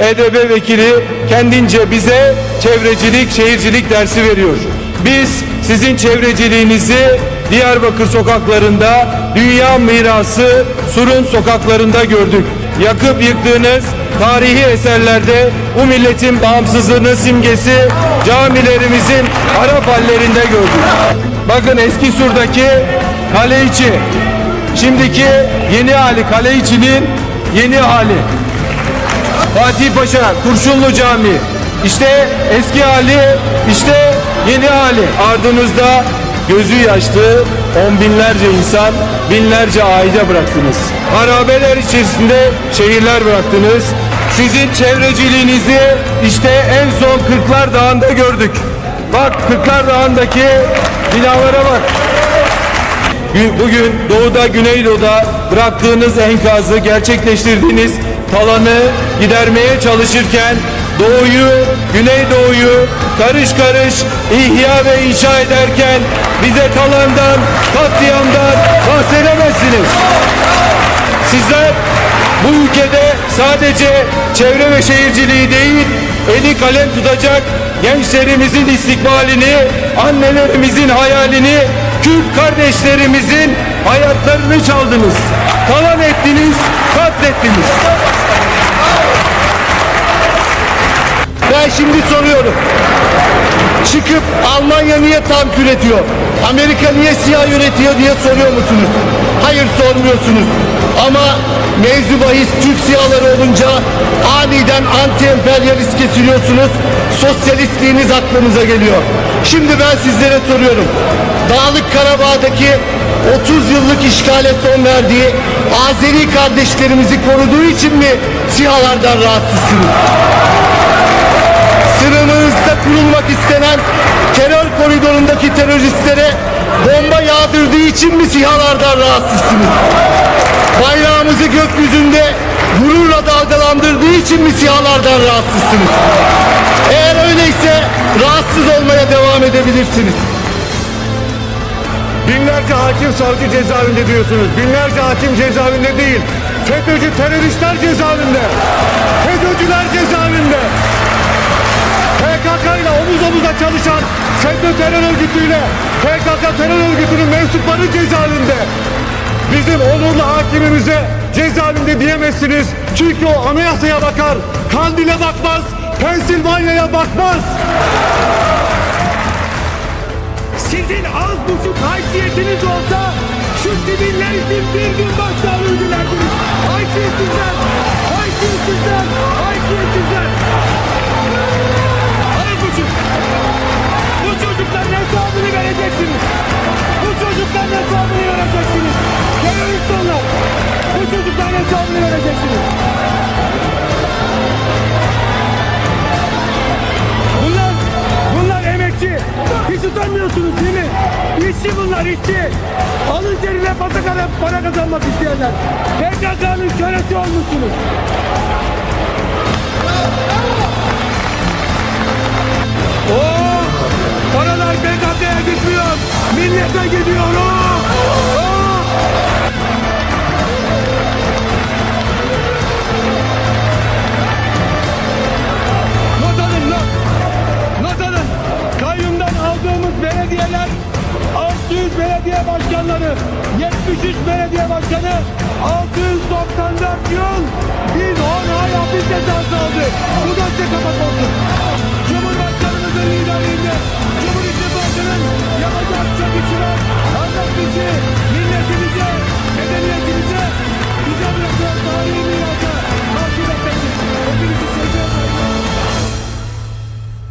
EDB vekili kendince bize çevrecilik, şehircilik dersi veriyor. Biz sizin çevreciliğinizi Diyarbakır sokaklarında, dünya mirası Sur'un sokaklarında gördük. Yakıp yıktığınız tarihi eserlerde bu milletin bağımsızlığının simgesi camilerimizin harap hallerinde gördük. Bakın eski Sur'daki kale içi, şimdiki yeni hali kale içinin yeni hali. Fatih Paşa, Kurşunlu Cami. İşte eski hali, işte yeni hali. Ardınızda gözü yaşlı on binlerce insan, binlerce aile bıraktınız. Harabeler içerisinde şehirler bıraktınız. Sizin çevreciliğinizi işte en son Kırklar Dağı'nda gördük. Bak Kırklar Dağı'ndaki binalara bak. Gü- Bugün doğuda, güneydoğuda bıraktığınız enkazı, gerçekleştirdiğiniz talanı gidermeye çalışırken doğuyu, güneydoğuyu karış karış ihya ve inşa ederken bize talandan, katliamdan bahsedemezsiniz. Sizler bu ülkede sadece çevre ve şehirciliği değil, eli kalem tutacak gençlerimizin istikbalini, annelerimizin hayalini, Kürt kardeşlerimizin hayatlarını çaldınız. Talan ettiniz, katlettiniz. Ben şimdi soruyorum. Çıkıp Almanya niye tank üretiyor? Amerika niye siyah üretiyor diye soruyor musunuz? Hayır sormuyorsunuz. Ama mevzu bahis Türk siyahları olunca aniden anti emperyalist kesiliyorsunuz. Sosyalistliğiniz aklınıza geliyor. Şimdi ben sizlere soruyorum. Dağlık Karabağ'daki 30 yıllık işgale son verdiği Azeri kardeşlerimizi koruduğu için mi siyahlardan rahatsızsınız? Kurulmak istenen terör koridorundaki teröristlere bomba yağdırdığı için mi sihalardan rahatsızsınız? Bayrağımızı gökyüzünde gururla dalgalandırdığı için mi sihalardan rahatsızsınız? Eğer öyleyse rahatsız olmaya devam edebilirsiniz. Binlerce hakim savcı cezaevinde diyorsunuz. Binlerce hakim cezaevinde değil. FETÖ'cü teröristler cezaevinde. FETÖ'cüler cezaevinde. PKK ile omuz omuza çalışan FETÖ terör örgütüyle PKK terör örgütünün mensupları cezaevinde. Bizim onurlu hakimimize cezaevinde diyemezsiniz. Çünkü o anayasaya bakar, Kandil'e bakmaz, Pensilvanya'ya bakmaz. Sizin az buçuk haysiyetiniz olsa şu siviller için bir gün başsağlığı dilerdiniz. Haysiyetsizler! Haysiyetsizler! Haysiyetsizler! Hiç utanmıyorsunuz değil mi? İşçi bunlar işçi. Alın terine patakara para kazanmak isteyenler. PKK'nın kölesi olmuşsunuz. Oo, paralar PKK'ya gitmiyor. Millete gidiyor. Oo, oo. Belediye başkanları, 73 belediye başkanı, 694 yıl, biz 10 ay hapis cezası aldık. Bu da